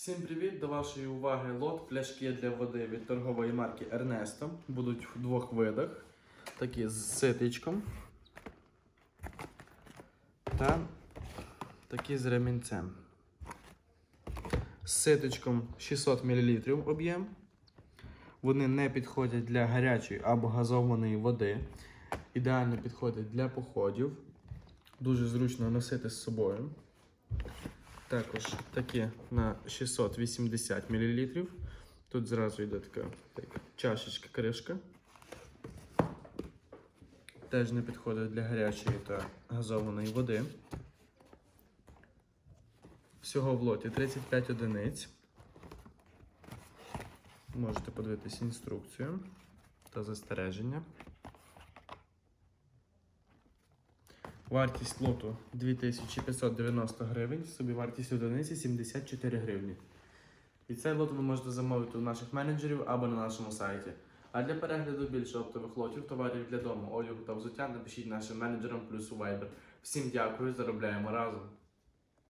Всім привіт! До вашої уваги лот пляшки для води від торгової марки Ernesto. Будуть в двох видах. Такі з ситичком та такі з ремінцем. З ситочком 600 мл об'єм. Вони не підходять для гарячої або газованої води. Ідеально підходять для походів. Дуже зручно носити з собою. Також такі на 680 мл. Тут зразу йде така, така чашечка кришка. Теж не підходить для гарячої та газованої води. Всього в лоті 35 одиниць. Можете подивитись інструкцію та застереження. Вартість лоту 2590 гривень, собі вартість одиниці 74 гривні. І цей лот ви можете замовити у наших менеджерів або на нашому сайті. А для перегляду більше оптових лотів, товарів для дому, одягу та взуття напишіть нашим менеджерам плюс у Viber. Всім дякую, заробляємо разом.